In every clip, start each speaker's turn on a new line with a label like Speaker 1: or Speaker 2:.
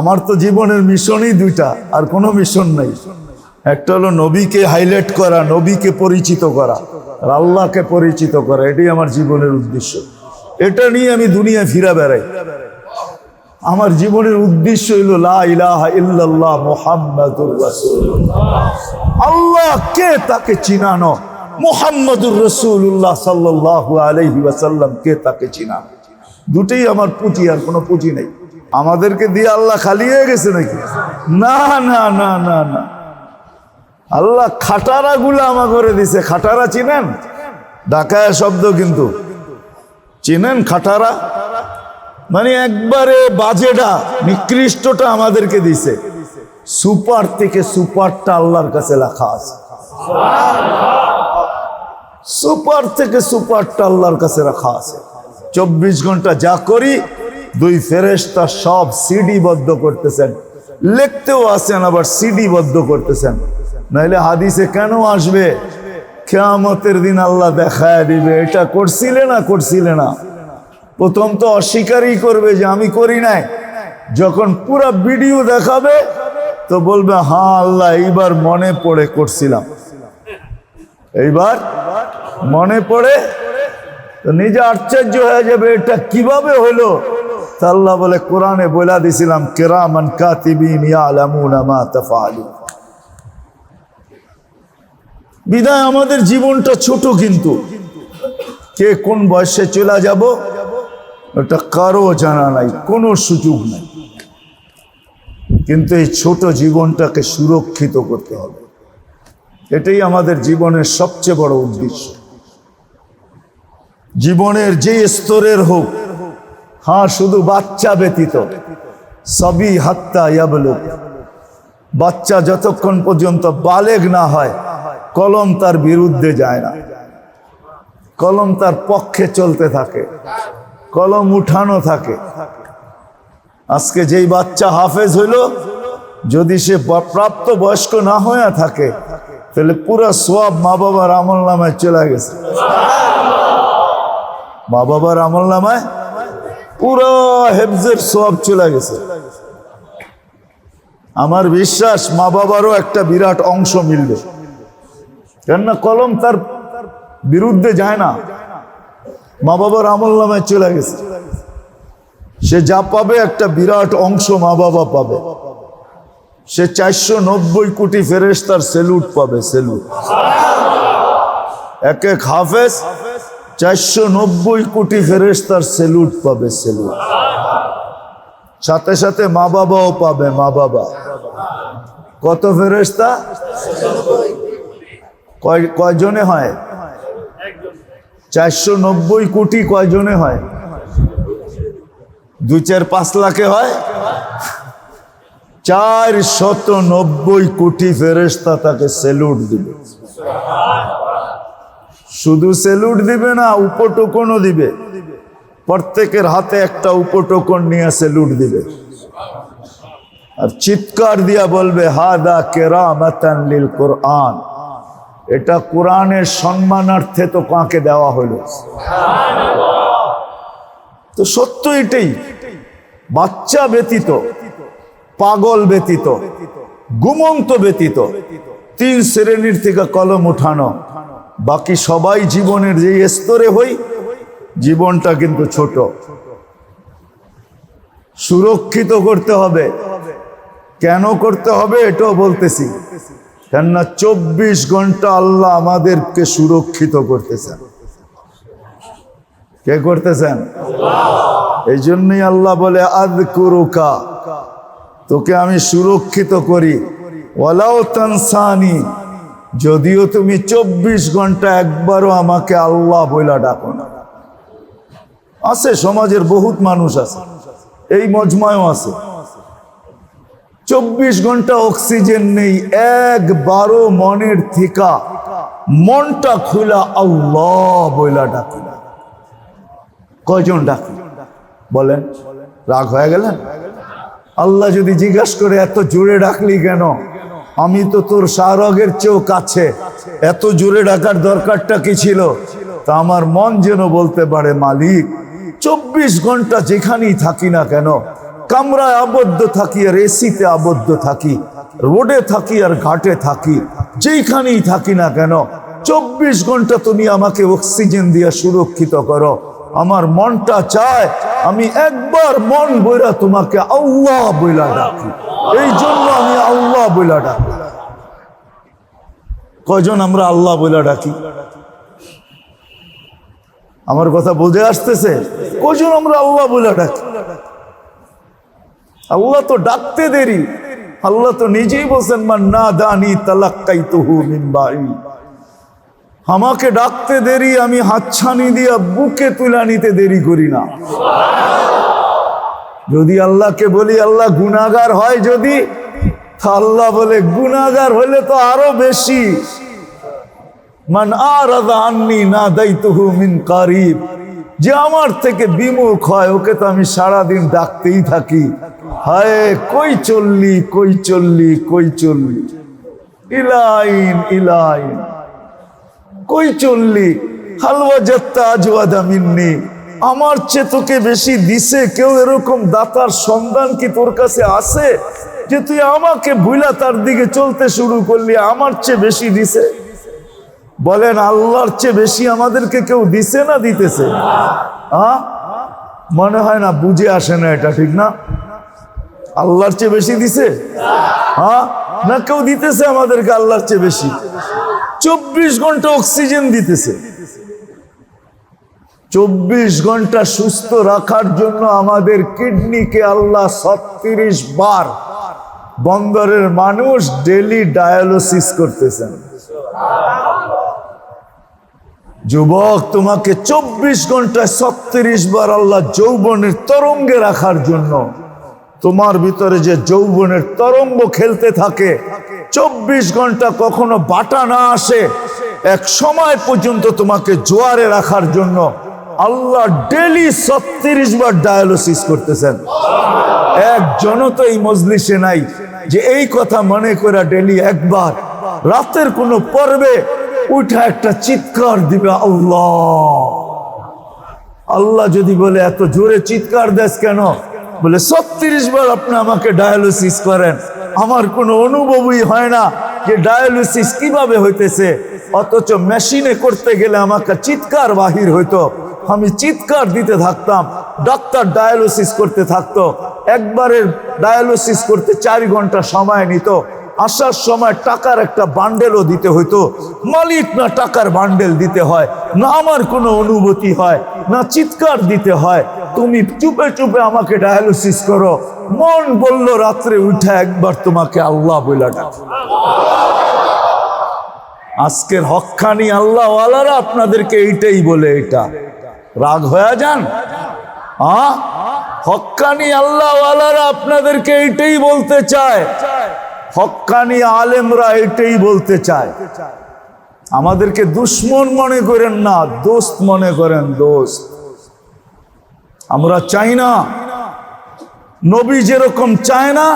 Speaker 1: আমার তো জীবনের মিশনই দুইটা, আর কোনো মিশন নাই। একটা হলো নবীকে হাইলাইট করা, নবীকে পরিচিত করা, আর আল্লাহকে পরিচিত করা, এটাই আমার জীবনের উদ্দেশ্য। এটা নিয়ে আমি দুনিয়া ফিরা বেড়াই। আমার জীবনের উদ্দেশ্য হইল ইল্লাল্লাহ মুহাম্মাদুর আল্লাহ কে তাকে চিনানো? মুহাম্মাদুর রসুল্লাহ সাল্লাল্লাহু আলাইহি ওয়াসাল্লাম কে তাকে চিনানো? দুটেই আমার পুঁজি, আর কোনো পুঁজি নেই। আমাদেরকে দিয়ে আল্লাহ খালি হয়ে গেছে নাকি? না না না না না। আল্লাহ খাটারা গুলো আমা করে দিছে। খাটারা চিনেন? ডাকায় শব্দ কিন্তু। চিনেন খাটারা? মানে একবারে বাজেটা নিকৃষ্টটা আমাদেরকে দিছে। সুপার থেকে সুপারটা আল্লাহর কাছে লেখা আছে। সুপার থেকে সুপারটা আল্লাহর কাছে রাখা আছে। চব্বিশ ঘণ্টা যা করি দুই ফেরেস্তা সব সিডি বদ্ধ করতেছেন। লিখতেও আসেন আবার সিডি বদ্ধ করতেছেন। নাইলে হাদিসে কেন আসবে? কেয়ামতের দিন আল্লাহ দেখায় দিবে, এটা করছিলে না করছিলে না। প্রথম তো অস্বীকারই করবে যে আমি করি নাই। যখন পুরা ভিডিও দেখাবে, তো বলবে হ্যাঁ আল্লাহ, এইবার মনে পড়ে করছিলাম। এইবার মনে পড়ে, তো নিজে আশ্চর্য হয়ে যাবে, এটা কীভাবে হলো? আল্লাহ বলে কোরআনে বলা দিছিলাম, কেরামান কাতিবিন ইয়ালামুনা বিদায়, আমাদের জীবনটা ছোট কিন্তু। কে কোন বয়সে চলে যাব, ওটা কারও জানা নাই, কোনো সুযোগ নাই। কিন্তু এই ছোট জীবনটাকে সুরক্ষিত করতে হবে। এটাই আমাদের জীবনের সবচেয়ে বড় উদ্দেশ্য। জীবনের যে স্তরের হোক হ্যাঁ শুধু বাচ্চা ব্যতীত। সবই হাত্তা ইয়াবলুক বাচ্চা যতক্ষণ পর্যন্ত বালেগ না হয়, কলম তার বিরুদ্ধে যায় না। কলম তার পক্ষে চলতে থাকে। কলম উঠানো থাকে। আজকে যেই বাচ্চা হাফেজ হইল, যদি সে প্রাপ্ত বয়স্ক না হয়ে থাকে, তাহলে পুরো সব মা বাবার আমল নামায় চলে গেছে। মা বাবার আমল নামায় পুরো হেফজের সব চলে গেছে। আমার বিশ্বাস মা বাবারও একটা বিরাট অংশ মিলবে। কেননা কলম তার বিরুদ্ধে যায় না। মা বাবার আমল নামায় চলে গেছে। সে যা পাবে একটা বিরাট অংশ মা বাবা পাবে। সে চারশো নব্বই কোটি ফেরেস তার সেলুট পাবে, সেলুট। এক এক হাফেজ চারশো নব্বই কোটি ফেরেস তার সেলুট পাবে সেলুট। সাথে সাথে মা বাবাও পাবে মা বাবা। কত ফেরেস্তা কয়, কয়জনে হয়? চারশো নব্বই কোটি কয়জনে হয়? দুই চার পাঁচ লাখে হয়? চার শত নব্বই কোটি ফেরেস্তা তাকে সেলুট দিবে। শুধু সেলুট দিবে না, উপটোকনও দিবে। প্রত্যেকের হাতে একটা উপটোকন নিয়ে সেলুট দিবে। আর চিৎকার দিয়া বলবে, হাদা কেরামাতান লিল কোরআন। এটা কোরআনের সম্মানার্থে তো কাকে দেওয়া হলো। তো সত্য এটাই। বাচ্চা ব্যতীত, পাগল ব্যতীত গুমন্ত ব্যতীত, তিন শ্রেণির থেকে কলম উঠানো। বাকি সবাই জীবনের যে স্তরে হই, জীবনটা কিন্তু ছোট। সুরক্ষিত করতে হবে। কেন করতে হবে এটাও বলতেছি। কেননা চব্বিশ ঘণ্টা আল্লাহ আমাদেরকে সুরক্ষিত করতেছেন। কে করতেছেন? এই জন্যই আল্লাহ বলে আদ কুরুকা তোকে আমি সুরক্ষিত করি। ওলাও তানসানি যদিও তুমি চব্বিশ ঘণ্টা একবারও আমাকে আল্লাহ বইলা ডাকো না। আছে, সমাজের বহুত মানুষ আছে। এই মজমায়ও আছে। চব্বিশ ঘণ্টা অক্সিজেন নেই, একবারও মনের থিকা, মনটা খোলা আল্লাহ বইলা ডাকি। কয়জন ডাকি? বলেন। রাগ হয়ে গেলেন? আল্লাহ যদি জিজ্ঞাসা করে, এত জোরে ডাকলি কেন? আমি তো তোর শাহরগের চেয়েও কাছে। এত জোরে ডাকার দরকারটা কি ছিল? তা আমার মন যেন বলতে পারে, মালিক, চব্বিশ ঘণ্টা যেখানেই থাকি না কেন, কামরায় আবদ্ধ থাকি আর এসিতে আবদ্ধ থাকি, রোডে থাকি আর ঘাটে থাকি, যেইখানেই থাকি না কেন, চব্বিশ ঘণ্টা তুমি আমাকে অক্সিজেন দিয়ে সুরক্ষিত করো। আমার মনটা চায় আমি একবার মন বইরা তোমাকে আল্লাহ বইলা ডাকি। এই জন্য আমি আল্লাহ বইলা ডাকি। কয়জন আমরা আল্লাহ বইলা ডাকি? আমার কথা বুঝে আসতেছে? কজন আমরা আল্লাহ বলে ডাকি? আল্লাহ তো ডাকতে দেরি। আল্লাহ তো নিজেই বলছেন, মান না দানি তালাক্কাই তুহু মিম্বাই আমাকে ডাকতে দেরি, আমি হাতছানি দিয়া বুকে তুলা নিতে দেরি করি না। যদি আল্লাহকে বলি, আল্লাহ গুনাগার হয় যদি? আল্লাহ বলে গুনাগার হলে তো আরও বেশি। মান আরাদা না দাইতুহু মিন কারিব। যে আমার থেকে বিমুখ হয়, ওকে তো আমি সারাদিন ডাকতেই থাকি। হায়, কই চললি কই চললি কই চললি? Elaine Elaine. কই চললি? হালওয়া যাত্তা আজওয়াদা মিন্নি। আমার চেয়ে তোকে বেশি দিছে কেউ এরকম দাতার সন্ধান কি তোর কাছে আছে? যে তুই আমাকে ভুলা তার দিকে চলতে শুরু করলি, আমার চেয়ে বেশি দিছে। বলেন, আল্লাহর চেয়ে বেশি আমাদেরকে কেউ দিছে না দিতেছে? হ্যাঁ মনে হয় না, বুঝে আসে না এটা, ঠিক না? আল্লাহর চেয়ে বেশি দিছে? হ্যাঁ না কেউ দিতেছে আমাদেরকে আল্লাহর চেয়ে বেশি? চব্বিশ ঘণ্টা অক্সিজেন দিতেছে। চব্বিশ ঘণ্টা সুস্থ রাখার জন্য আমাদের কিডনিকে আল্লাহ ছত্রিশ বার বন্দরের মানুষ ডেলি ডায়ালিসিস করতেছেন। যুবক, তোমাকে চব্বিশ ঘন্টায় ছত্রিশ বার আল্লাহ যৌবনের তরঙ্গে রাখার জন্য তোমার ভিতরে যে যৌবনের তরঙ্গ খেলতে থাকে, চব্বিশ ঘণ্টা কখনো বাটা না আসে, এক সময় পর্যন্ত তোমাকে জোয়ারে রাখার জন্য আল্লাহ ডেলি ছত্রিশ বার ডায়ালিসিস করতেছেন। একজনও তো এই মজলিসে নাই যে এই কথা মনে করে ডেলি একবার, রাতের কোনো পর্বে উঠা একটা চিৎকার দিবে আল্লাহ। আল্লাহ যদি বলে, এত জোরে চিৎকার দেশ কেন? বলে, ছত্রিশ বার আপনি আমাকে ডায়ালিসিস করেন। আমার কোনো অনুভবই হয় না যে ডায়ালিসিস কীভাবে হইতেছে। অথচ মেশিনে করতে গেলে আমাকে চিৎকার বাহির হইতো। আমি চিৎকার দিতে থাকতাম, ডাক্তার ডায়ালিসিস করতে থাকতো। একবারের ডায়ালিসিস করতে চার ঘণ্টা সময় নিত। আসার সময় টাকার একটা বান্ডেলও দিতে হইতো। মালিক না টাকার বান্ডেল দিতে হয়, না আমার কোনো অনুভূতি হয়, না চিৎকার দিতে হয়। তুমি চুপে চুপে আমাকে ডায়ালিসিস করো। মন বলল রাত্রে উঠে একবার তোমাকে আল্লাহ বইলা ডাক। আজকের হকখানি আল্লাহ আলারা আপনাদেরকে এইটাই বলে এটা। রাগ হয়ে যান? হ্যাঁ হক্কানি আল্লাহ আলারা আপনাদেরকে এইটাই বলতে চায়। হক্কানি আলেমরা এটাই বলতে চায়। আমাদেরকে দুশ্মন মনে করেন না, দোস্ত মনে করেন দোস্ত। আমরা চাই না, নবী যেরকম চায় না,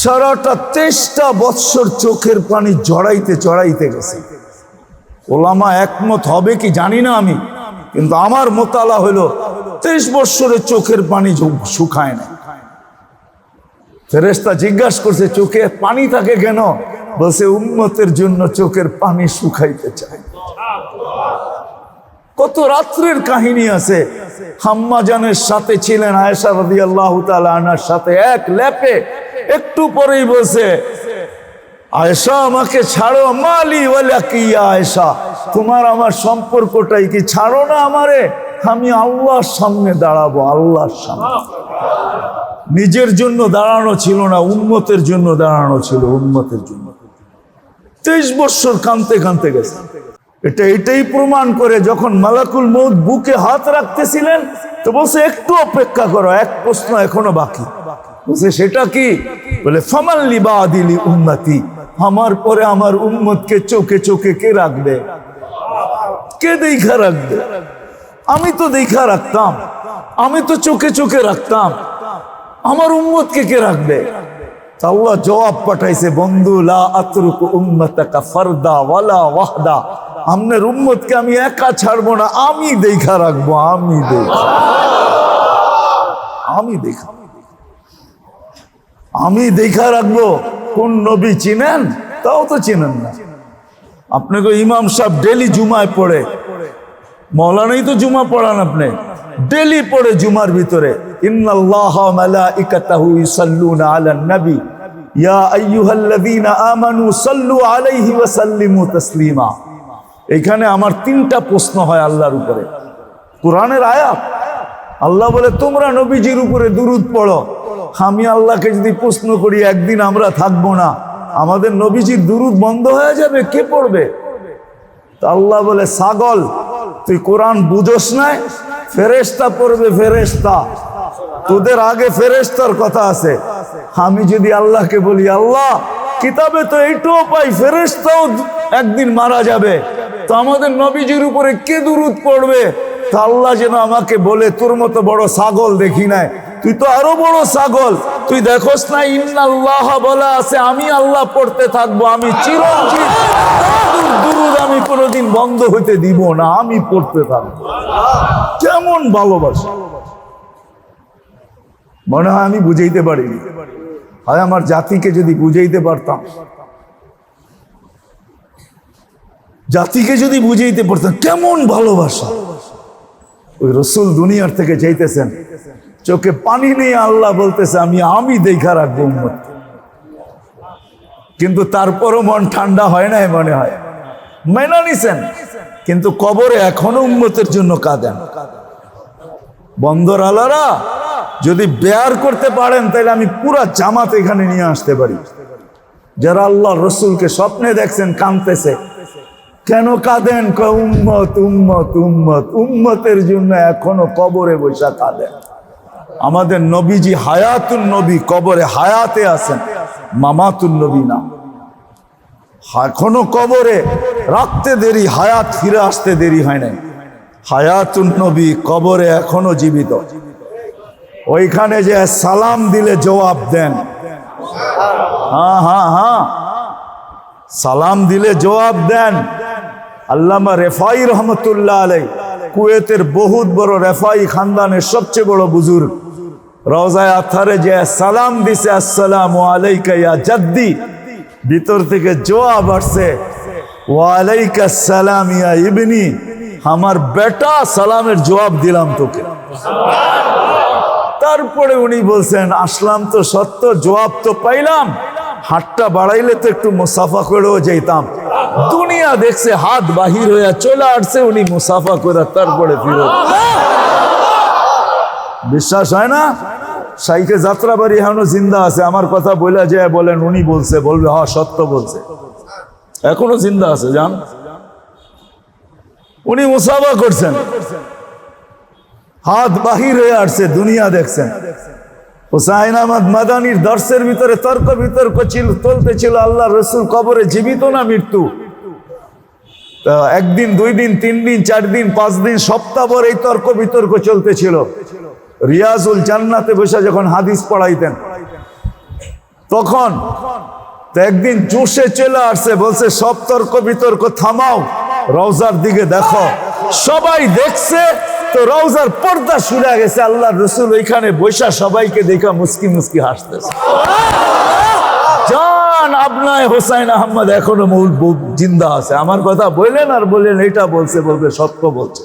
Speaker 1: সারাটা তেইশটা বৎসর চোখের পানি জড়াইতে চড়াইতে গেছে। ওলামা একমত হবে কি জানি না আমি, কিন্তু আমার মোতালা হলো, তেইশ বৎসরের চোখের পানি শুকায় না। ফেরেস্তা জিজ্ঞাসা করছে, চোখে পানি থাকে কেন? বলছে উন্মতের জন্য চোখের পানি শুকাইতে চায় কত রাত্রের কাহিনী আছে। হাম্মাজানের সাথে ছিলেন আয়েশা রদি আল্লাহ আনার সাথে এক ল্যাপে। একটু পরেই বসে আয়েশা, আমাকে ছাড়ো, মালি ওয়ালা কি আয়েশা? তোমার আমার সম্পর্কটাই কি ছাড়ো না আমারে? আমি আল্লাহর সামনে দাঁড়াবো, আল্লাহর সামনে। নিজের জন্য দাঁড়ানো ছিল না উন্মতের জন্য দাঁড়ানো ছিল উন্মতের জন্য। তেইশ বছর কানতে কানতে গেছে। এটা এটাই প্রমাণ করে যখন মালাকুল মৌত বুকে হাত রাখতেছিলেন, তো বলছে, একটু অপেক্ষা করো, এক প্রশ্ন এখনও বাকি। বলছে, সেটা কি? বলে ফামাল্লি বা আদিলি উন্নতি আমার পরে আমার উম্মতকে চোখে চোখে কে রাখবে? কে দেখা রাখবে? আমি তো দেখা রাখতাম, আমি তো চোখে চোখে রাখতাম। আমার উম্মতকে কে কে রাখবে আল্লাহ জবাব পাঠাইছে, বন্ধু, লা আতরুক উম্মতাকা ফারদা ওয়ালা ওয়াহদা। আমনের উম্মতকে আমি একা ছাড়বো না, আমি দেখা রাখব, আমি দেখা। আমি দেখা। আমি দেখা রাখব। কোন নবী চিনেন? তাও তো চিনেন না। আপনাকে ইমাম সাহেব ডেলি জুমায় পড়ে। মৌলানাই তো জুমা পড়ান আপনি। ডেলি পড়ে জুমার ভিতরে। এখানে আমার তিনটা প্রশ্ন হয় আল্লাহর উপরে। কোরআনের আয়াত? আল্লাহ বলে, তোমরা নবীজির উপরে দুরুদ পড়ো। আমি আল্লাহকে যদি প্রশ্ন করি, একদিন আমরা থাকব না। আমাদের নবীজির দুরুদ বন্ধ হয়ে যাবে, কে পড়বে? তা আল্লাহ বলে, ছাগল তুই কোরআন বুঝোস নাই ফেরেস্তা পড়বে ফেরেস্তা তোদের আগে ফেরেস্তার কথা আছে। আমি যদি আল্লাহকে বলি, আল্লাহ, কিতাবে তো এইটাও পাই ফেরেস্তাও একদিন মারা যাবে। তো আমাদের নবীজির উপরে কে দুরুদ পড়বে? তা আল্লাহ যেন আমাকে বলে, তোর মতো বড় ছাগল দেখি নাই। তুই তো আরও বড় ছাগল। তুই দেখোস না, ইন্নাল্লাহ বলা আছে, আমি আল্লাহ পড়তে থাকব, আমি চিরঞ্জিত আমি কোনোদিন বন্ধ হইতে দিব না, আমি পড়তে থাকব। কেমন ভালোবাসা। মনে হয় আমি বুঝাইতে পারিনি। হয় আমার জাতিকে যদি বুঝাইতে পারতাম। জাতিকে যদি বুঝাইতে পারতাম, কেমন ভালোবাসা। ওই রসুল দুনিয়ার থেকে যাইতেছেন। চোখে পানি নিয়ে আল্লাহ বলতেছে, আমি আমি দেখা রাখব কিন্তু তারপরও মন ঠান্ডা হয় নাই মনে হয়। মেনা নিছেন, কিন্তু কবরে এখনও উম্মতের জন্য কাঁদেন। বন্দর আলারা যদি বেয়ার করতে পারেন, তাহলে আমি পুরা জামাত এখানে নিয়ে আসতে পারি। যারা আল্লাহ রসুলকে স্বপ্নে দেখছেন, কাঁদতেছে। কেন কাঁদেন? উম্মত উম্মত উম্মত। উম্মতের জন্য এখনও কবরে বৈশা কাঁদেন। আমাদের নবীজি হায়াতুল নবী, কবরে হায়াতে আছেন মামাতুল নবী না। এখনও কবরে রাখতে দেরি, হায়াত ফিরে আসতে দেরি হয় নাই। হায়াতুল নবী কবরে এখনও জীবিত। ওইখানে যে সালাম দিলে জবাব দেন। হ্যাঁ হ্যাঁ হ্যাঁ। সালাম দিলে জবাব দেন। আল্লামা রেফাই রহমতুল্লাহ আলাই কুয়েতের বহুত বড় রেফাই খানদানের সবচেয়ে বড় বুজুর্গ। রওজায় আথারে যে সালাম দিছে, আসসালাম আলাইকা জাদ্দি। ভিতর থেকে জবাব আসছে, ওয়ালাইকা সালাম ইয়া ইবনি। আমার বেটা সালামের জবাব দিলাম তোকে। তারপরে উনি বলছেন, আসলাম তো সত্য, জবাব তো পাইলাম। হাতটা বাড়াইলে তো একটু মুসাফা করেও যেতাম দুনিয়া দেখছে, হাত বাহির হইয়া চলে আসছে, উনি মুসাফা করে তারপরে ফিরত। বিশ্বাস হয় না? সাইকে যাত্রাবাড়ি এখনও জিন্দা আছে। আমার কথা বলে যায় বলেন, উনি বলছে, বলবে হ সত্য বলছে। এখনও জিন্দা আছে, জান? উনি মুসাফা করছেন। হাত বাহির হয়ে আসছে, দুনিয়া দেখছেন। হুসাইন আহমদ মাদানির দর্শের ভিতরে তর্ক বিতর্ক ছিল, চলতে ছিল আল্লাহ রসুল কবরে জীবিত না মৃত্যু? একদিন, দুই দিন, তিন দিন, চার দিন, পাঁচ দিন, সপ্তাহ ভর এই তর্ক বিতর্ক চলতেছিল রিয়াজুল জান্নাতে বসে যখন হাদিস পড়াইতেন, তখন একদিন চুষে চলে আসছে, বলছে, সব তর্ক বিতর্ক থামাও, রওজার দিকে দেখো। সবাই দেখছে, তো রওজার পর্দা শুনে গেছে, আল্লাহ রসুল ওইখানে বৈশা সবাইকে দেখা মুস্কি মুস্কি হাসতেছে। জান আপনায় হোসাইন আহমদ এখনও মূল জিন্দা আছে। আমার কথা বললেন আর বললেন এটা বলছে, বলবে, সত্য বলছে।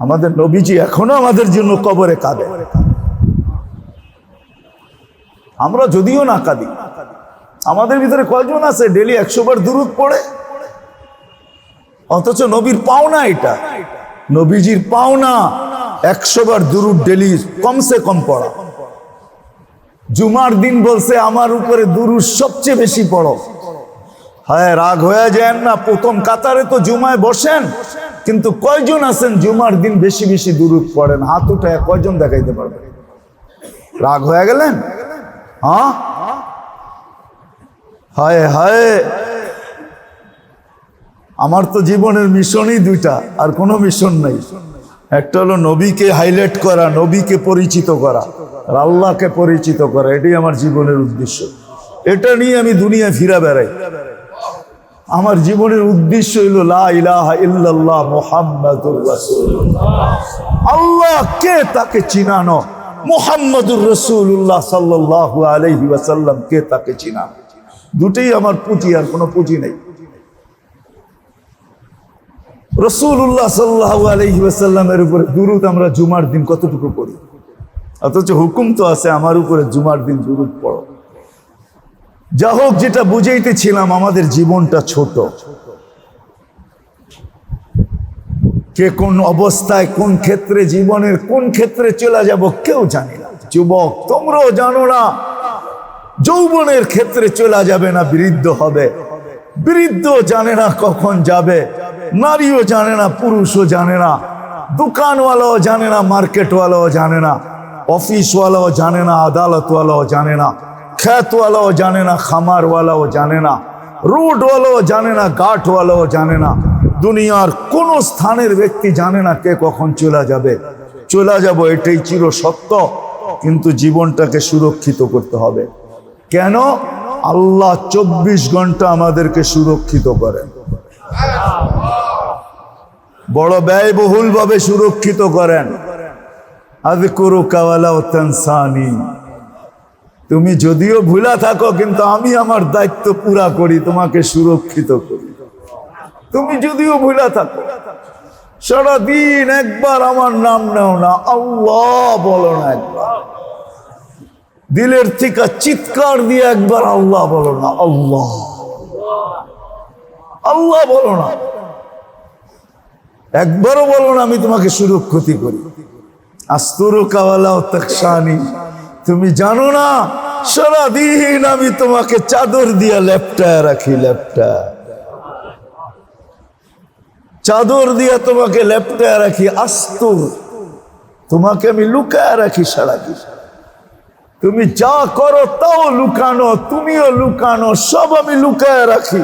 Speaker 1: আমাদের নবীজি এখনও আমাদের জন্য কবরে কাঁদে। আমরা যদিও না কাঁদি। আমাদের ভিতরে কয়জন আছে? ডেলি একশো বার দূরত পড়ে। অথচ নবীর পাওনা এটা। নবীজির পাওনা একশো বার দুরুদ ডেলি কমসে কম পড়া। জুমার দিন বলছে, আমার উপরে দুরুদ সবচেয়ে বেশি পড়ো। হ্যাঁ রাগ হয়ে যায় না। প্রথম কাতারে তো জুমায় বসেন, কিন্তু কয়জন আছেন জুমার দিন বেশি বেশি দুরুদ পড়েন? হাত উঠায় কয়জন দেখাইতে পারবেন? রাগ হয়ে গেলেন? হ্যাঁ? হায় হায়। আমার তো জীবনের মিশনই দুইটা, আর কোনো মিশন নাই। একটা হলো নবীকে হাইলাইট করা, নবীকে পরিচিত করা, আর আল্লাহকে পরিচিত করা, এটাই আমার জীবনের উদ্দেশ্য। এটা নিয়ে আমি দুনিয়া ফিরা বেড়াই। আমার জীবনের উদ্দেশ্য হইল লা ইলাহা ইল্লাল্লাহ আল্লাহ কে তাকে চিনানো? মোহাম্মদুর রসুল্লাহ সাল্লাহ আলহি ওয়াসাল্লাম কে তাকে চিনা দুটেই আমার পুঁজি, আর কোনো পুঁজি নেই। রসুল্লাহ সাল্লাহ আলহি ওয়াসাল্লামের উপরে দুরুদ আমরা জুমার দিন কতটুকু পড়ি? অথচ হুকুম তো আছে, আমার উপরে জুমার দিন দুরুদ পড়ো। যা হোক যেটা বুঝাইতেছিলাম, আমাদের জীবনটা ছোট। কে কোন অবস্থায়, কোন ক্ষেত্রে, জীবনের কোন ক্ষেত্রে চলে যাব কেউ জানে না। যুবক, তোমরাও জানো না, যৌবনের ক্ষেত্রে চলে যাবে না, বৃদ্ধ হবে। বৃদ্ধ জানে না কখন যাবে, নারীও জানে না, পুরুষও জানে না, দোকানওয়ালাও জানে না, মার্কেটওয়ালাও জানে না, অফিসওয়ালাও জানে না, আদালতওয়ালাও জানে না। খ্যাতওয়ালাও জানে না, খামারওয়ালাও জানে না রোডওয়ালাও জানে না গাঠওয়ালাও জানে না। দুনিয়ার কোন স্থানের ব্যক্তি জানে না কে কখন চলে যাবে। চলে যাব এটাই চির সত্য, কিন্তু জীবনটাকে সুরক্ষিত করতে হবে। কেন? আল্লাহ চব্বিশ ঘণ্টা আমাদেরকে সুরক্ষিত করেন। বড় ব্যয়বহুল ভাবে সুরক্ষিত করেন। আজ করু কাওয়ালা ও তানসানি। তুমি যদিও ভুলা থাকো, কিন্তু আমি আমার দায়িত্ব পুরা করি, তোমাকে সুরক্ষিত করি। তুমি যদিও ভুলা থাকো, সারাদিন একবার আমার নাম নেও না, আল্লাহ বলো না একবার। দিলের থেকে চিৎকার দিয়ে একবার আল্লাহ বলো না, আল্লাহ। আল্লাহ বলো না। একবারও বলো না, আমি তোমাকে সুরক্ষতি করি। আস্তুরু কাওয়ালা তাকসানি তুমি জানো না? সারাদিন আমি তোমাকে চাদর দিয়া লেপটায় রাখি, লেপটায়। চাদর দিয়া তোমাকে লেপটায় রাখি আস্তুর তোমাকে আমি লুকায় রাখি সারা সারাদিন। তুমি যা করো তাও লুকানো, তুমিও লুকানো, সব আমি লুকায় রাখি।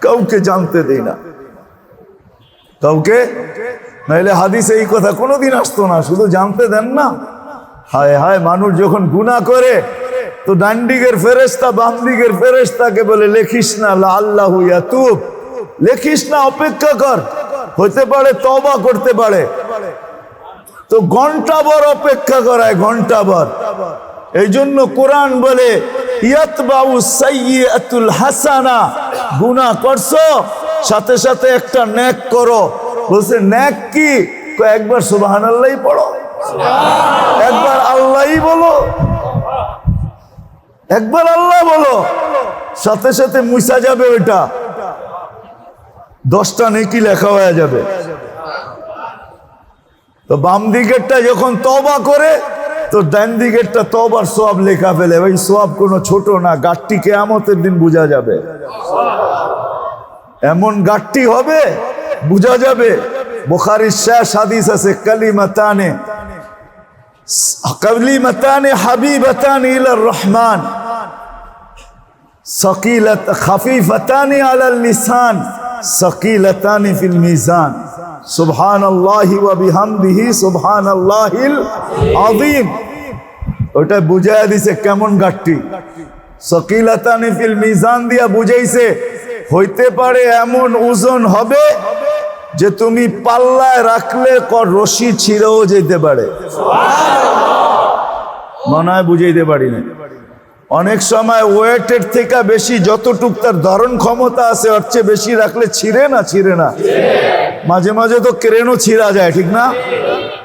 Speaker 1: কাউকে জানতে দেই না। কাউকে? নাইলে হাদিসে এই কথা কোনোদিন আসতো না, শুধু জানতে দেন না। হায় হায়, মানুষ যখন গুণা করে, তো ডান দিকের ফেরেস্তা বাম ফেরেস্তাকে বলে, লেখিস না আল্লাহ ইয়াতুব। লেখিস না, অপেক্ষা কর। হতে পারে তবা করতে পারে। তো ঘণ্টা বর অপেক্ষা করায়, ঘণ্টা বর এই জন্য কোরআন বলে হাসানা। গুনাহ করছ, সাথে সাথে একটা ন্যাক করো। বলছে, ন্যাক কি? একবার সুবহানাল্লাহই পড়ো। একবার আল্লাহই বলো। একবার আল্লাহ বলো। সাথে সাথে মুসা যাবে ওইটা। দশটা নেকি লেখা হয়ে যাবে। তো বাম দিকেরটা যখন তবা করে, তো ডান দিকেরটা তবার সব লেখা ফেলে। ওই সব কোনো ছোট না, গাঠটি কেয়ামতের দিন বোঝা যাবে। এমন গাঠটি হবে, বোঝা যাবে। বোখারির শেষ হাদিস আছে, কালিমাতানে কালিমাতানে হাবিবাতানে ইলার রহমান, সকিলত খাফিফতানি আলাল লিসান, সকিলতানি ফিল মিজান। সুবহান আল্লাহি ওয়া বিহামদিহি সুবহান আল্লাহিল আযীম। ওটা বুঝাইয়া দিছে কেমন গাঠটি। সকিলতানি ফিল মিজান দিয়া বুঝাইছে, হইতে পারে এমন ওজন হবে যে তুমি পাল্লায় রাখলে রশি ছিঁড়েও যেতে পারে। মনে হয় বুঝাইতে পারি না অনেক সময় ওয়েটের থেকে বেশি যতটুক তার ধরন ক্ষমতা আছে, ওর চেয়ে বেশি রাখলে ছিঁড়ে না ছিঁড়ে না। মাঝে মাঝে তো ক্রেনও ছিঁড়া যায়, ঠিক না?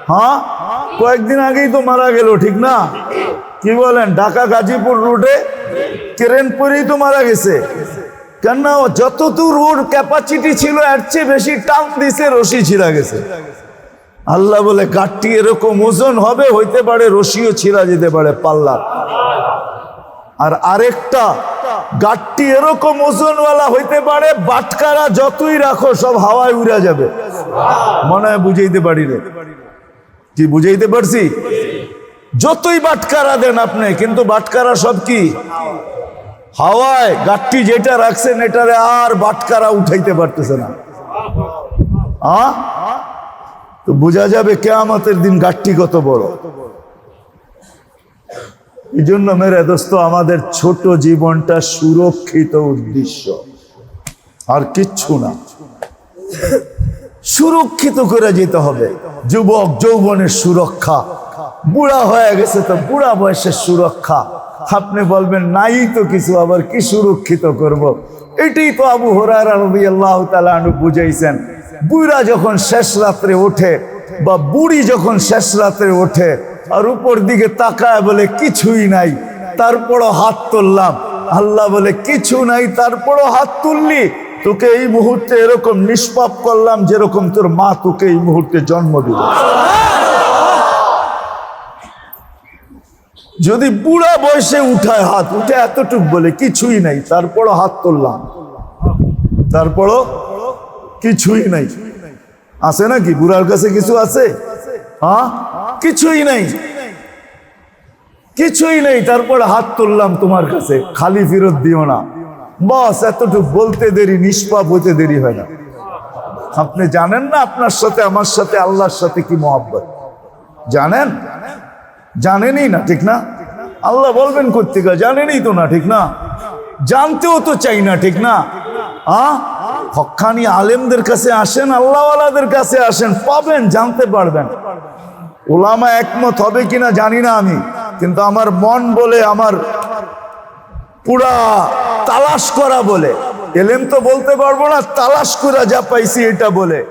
Speaker 1: হ্যাঁ? কয়েকদিন আগেই তো মারা গেল, ঠিক না? কি বলেন ঢাকা গাজীপুর রুটে ক্রেন পরেই তো মারা গেছে। কেননা যতদূর ওর ক্যাপাসিটি ছিল, এর চেয়ে বেশি টান দিছে, রশি ছিঁড়া গেছে। আল্লাহ বলে গাঠটি এরকম ওজন হবে, হইতে পারে রশিও ছিঁড়া যেতে পারে পাল্লা। আর আরেকটা গাঠটি এরকম ওজনওয়ালা হইতে পারে, বাটকারা যতই রাখো, সব হাওয়ায় উড়া যাবে। মনে হয় বুঝাইতে পারি রে কি বুঝাইতে পারছি? যতই বাটকারা দেন আপনি, কিন্তু বাটকারা সব কি? হাওয়ায় গাঠটি যেটা রাখছেন, এটারে আর বাটকারা উঠাইতে পারতেছে না। তো বোঝা যাবে কে কেয়ামতের দিন গাঠটি কত বড়। এই জন্য মেরে দোস্ত, আমাদের ছোট জীবনটা সুরক্ষিত উদ্দেশ্য। আর কিচ্ছু না। সুরক্ষিত করে যেতে হবে। যুবক যৌবনের সুরক্ষা। বুড়া হয়ে গেছে তো বুড়া বয়সের সুরক্ষা। আপনি বলবেন, নাই তো কিছু, আবার কি সুরক্ষিত করব। এটাই তো আবু হরার আল্লাহ তালু বুঝাইছেন। বুড়া যখন শেষ রাত্রে ওঠে বা বুড়ি যখন শেষ রাত্রে ওঠে, আর উপর দিকে তাকায় বলে, কিছুই নাই। তারপরও হাত তুললাম। আল্লাহ বলে, কিছু নাই, তারপরও হাত তুললি। তোকে এই মুহূর্তে এরকম নিষ্পাপ করলাম যেরকম তোর মা তোকে এই মুহূর্তে জন্ম দিল। যদি বুড়া বয়সে উঠায় হাত, উঠে এতটুক বলে কিছুই নাই, তারপরও হাত তুললাম। তারপরও কিছুই নাই। আছে নাকি? বুড়ার কাছে কিছু আছে? হ্যাঁ? কিছুই নাই। কিছুই নেই, তারপর হাত তুললাম তোমার কাছে। খালি ফেরত দিও না। বস, এতটুকু বলতে দেরি, নিষ্পাপ হতে দেরি হয় না। আপনি জানেন না আপনার সাথে, আমার সাথে, আল্লাহর সাথে কি মহাব্বত? জানেন? জানেনই না, ঠিক না? আল্লাহ বলবেন কর্তিকা জানেনই তো না, ঠিক না? জানতেও তো চাই না, ঠিক না? আ? হক্কানি আলেমদের কাছে আসেন, আল্লাহওয়ালাদের কাছে আসেন, পাবেন, জানতে পারবেন। ওলামা একমত হবে কিনা জানি না আমি, কিন্তু আমার মন বলে, আমার পুরা তালাশ করা বলে, এলেম তো বলতে পারব না, তালাশ করা যা পাইছি এটা বলে।